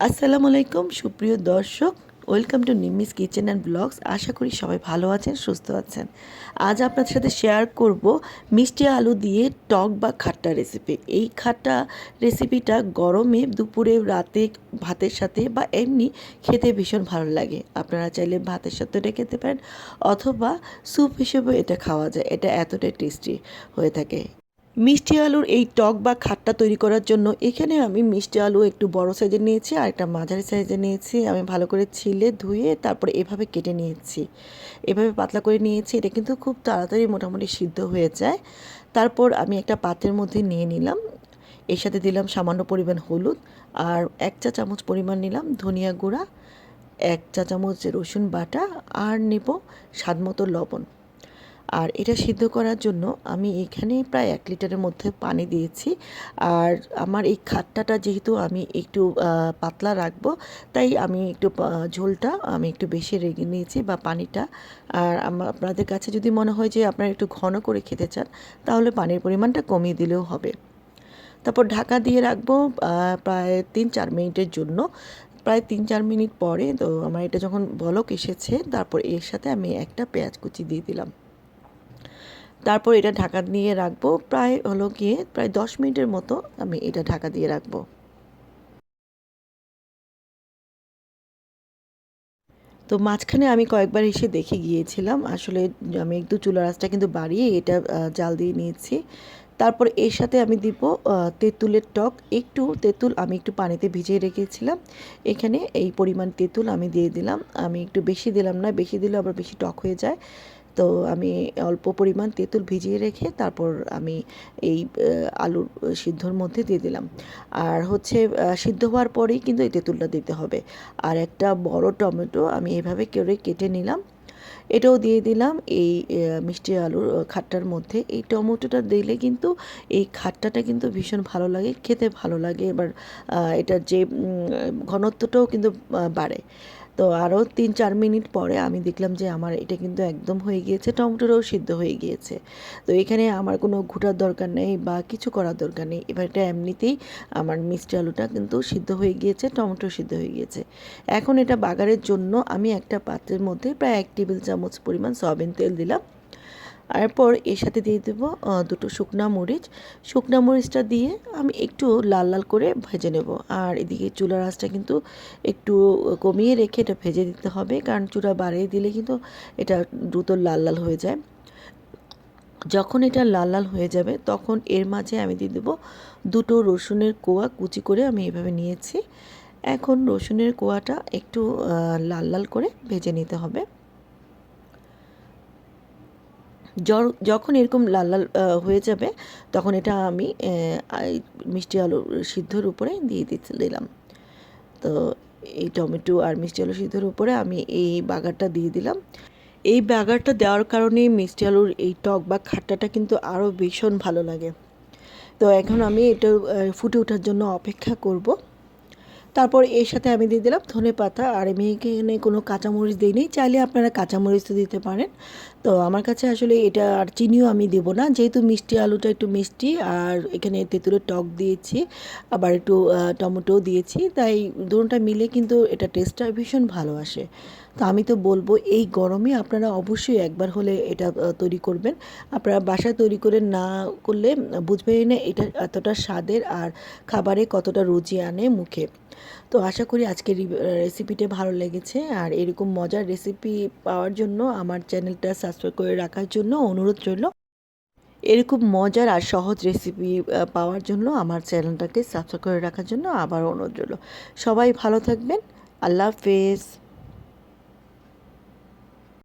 আসসালামু আলাইকুম, সুপ্রিয় দর্শক। Welcome to Nimis kitchen and blogs আশা করি সবাই ভালো আছেন, সুস্থ আছেন। আজ আপনাদের সাথে শেয়ার করব মিষ্টি আলু দিয়ে টক বা খাট্টা রেসিপি এই খাট্টা রেসিপিটা গরমে দুপুরে, রাতে ভাতের সাথে বা এমনি খেতে ভীষণ ভালো লাগে। আপনারা চাইলে ভাতের সাথে এটা খেতে পারেন, অথবা স্যুপ হিসেবে এটা খাওয়া যায়। এটা এতটাই টেস্টি হয়ে থাকে। মিষ্টি আলুর এই টক বা খাট্টা তৈরি করার জন্য এখানে আমি মিষ্টি আলু একটু বড় সাইজের নিয়েছি, আর একটা মাঝারি সাইজে নিয়েছি। আমি ভালো করে ছিলে, ধুয়ে তারপরে এভাবে কেটে নিয়েছি। এভাবে পাতলা করে নিয়েছি, এটা কিন্তু খুব তাড়াতাড়ি মোটামুটি সিদ্ধ হয়ে যায়। তারপর আমি একটা পাত্রের মধ্যে নিয়ে নিলাম। এর সাথে দিলাম সামান্য পরিমাণ হলুদ, আর এক চা চামচ পরিমাণ নিলাম ধনিয়া গুঁড়া, এক চা চামচ রসুন বাটা, আর নেব স্বাদ মতো লবণ। আর এটা সিদ্ধ করার জন্য আমি এখানে প্রায় এক লিটারের মধ্যে পানি দিয়েছি। আর আমার এই খাট্টাটা যেহেতু আমি একটু পাতলা রাখব, তাই আমি একটু ঝোলটা আমি একটু বেশি রেগে নিয়েছি বা পানিটা। আর আপনাদের কাছে যদি মনে হয় যে আপনারা একটু ঘন করে খেতে চান, তাহলে পানির পরিমাণটা কমিয়ে দিলেও হবে। তারপর ঢাকা দিয়ে রাখব প্রায় তিন চার মিনিটের জন্য। প্রায় তিন চার মিনিট পরে তো আমার এটা যখন বলক এসেছে, তারপর এর সাথে আমি একটা পেঁয়াজ কুচি দিয়ে দিলাম। তারপর এটা ঢাকা দিয়ে রাখব। প্রায় হলো গিয়ে প্রায় দশ মিনিটের মতো আমি এটা ঢাকা দিয়ে রাখব। তো মাঝখানে আমি কয়েকবার এসে দেখে গিয়েছিলাম। আসলে আমি একটু চুলা রাসটা কিন্তু বাড়িয়ে এটা জাল দিয়ে নিয়েছি। তারপর এর সাথে আমি দিব তেঁতুলের টক। একটু তেঁতুল আমি একটু পানিতে ভিজিয়ে রেখেছিলাম। এখানে এই পরিমাণ তেঁতুল আমি দিয়ে দিলাম। আমি একটু বেশি দিলাম না, বেশি দিলে আবার বেশি টক হয়ে যায়। তো আমি অল্প পরিমাণ তেঁতুল ভিজিয়ে রেখে তারপর আমি এই আলুর সিদ্ধর মধ্যে দিয়ে দিলাম। আর হচ্ছে সিদ্ধ হওয়ার পরেই কিন্তু এই তেঁতুলটা দিতে হবে। আর একটা বড় টমেটো আমি এভাবে করে কেটে নিলাম। এটাও দিয়ে দিলাম এই মিষ্টি আলুর খাট্টার মধ্যে। এই টমেটোটা দিলে কিন্তু এই খাট্টাটা কিন্তু ভীষণ ভালো লাগে, খেতে ভালো লাগে। এবার এটার যে ঘনত্বটাও কিন্তু বাড়ে। তো আরও তিন, চার মিনিট পরে আমি দেখলাম যে আমার এটা কিন্তু একদম হয়ে গিয়েছে, টমেটোটাও সিদ্ধ হয়ে গিয়েছে। তো এখানে আমার কোনো ঘুটার দরকার নেই বা কিছু করার দরকার নেই। এবার এটা এমনিতেই আমার মিষ্টি আলুটা কিন্তু সিদ্ধ হয়ে গিয়েছে টমেটো সিদ্ধ হয়ে গিয়েছে। এখন এটা বাগারের জন্য আমি একটা পাত্রের মধ্যে প্রায় এক টেবিল চামচ পরিমাণ সয়াবিন তেল দিলাম। এরপর এর সাথে দিয়ে দেব দুটো শুকনা মরিচ। শুকনা মরিচটা দিয়ে আমি একটু লাল লাল করে ভেজে নেব। আর এদিকে চুলার আঁচটা কিন্তু একটু কমিয়ে রেখে এটা ভেজে দিতে হবে, কারণ চুলা বাড়িয়ে দিলে কিন্তু এটা দ্রুত লাল লাল হয়ে যায়। যখন এটা লাল লাল হয়ে যাবে, তখন এর মাঝে আমি দিয়ে দেবো দুটো রসুনের কোয়া কুচি করে আমি এভাবে নিয়েছি। এখন রসুনের কোয়াটা একটু লাল লাল করে ভেজে নিতে হবে। যখন এরকম লাল লাল হয়ে যাবে, তখন এটা আমি মিষ্টি আলু সিদ্ধর উপরে দিয়ে দিতে দিলাম। তো এই টমেটো আর মিষ্টি আলু সিদ্ধর উপরে আমি এই বাগারটা দিয়ে দিলাম। এই বাগারটা দেওয়ার কারণে মিষ্টি আলুর এই টক বা খাট্টাটা কিন্তু আরও ভীষণ ভালো লাগে। তো এখন আমি এটা ফুটে ওঠার জন্য অপেক্ষা করব। তারপর এর সাথে আমি দিয়ে দিলাম ধনে পাতা, আর আমি এখানে কোনো কাঁচামরিচ দিইনি। চাইলে আপনারা কাঁচামরিচ তো দিতে পারেন। তো আমার কাছে আসলে এটা আর চিনিও আমি দেবো না। যেহেতু মিষ্টি আলুটা একটু মিষ্টি, আর এখানে তেঁতুলের টক দিয়েছি, আবার একটু টমেটোও দিয়েছি, তাই দুটোটা মিলে কিন্তু এটা টেস্টটা ভীষণ ভালো আসে। তো আমি তো বলব, এই গরমে আপনারা অবশ্যই একবার হলে এটা তৈরি করবেন। আপনারা বাসায় তৈরি করে না করলে বুঝবেন না এটা এতটা স্বাদের আর খাবারে কতটা রুচি আনে মুখে। তো আশা করি আজকের রেসিপিটা ভালো লেগেছে, আর এরকম মজার রেসিপি পাওয়ার জন্য আমার চ্যানেলটা সাবস্ক্রাইব করে রাখার জন্য, অনুরোধ রইল এরকম মজার আর সহজ রেসিপি পাওয়ার জন্য আমার চ্যানেলটাকে সাবস্ক্রাইব করে রাখার জন্য আবার অনুরোধ রইল। সবাই ভালো থাকবেন। আল্লাহ হাফেজ।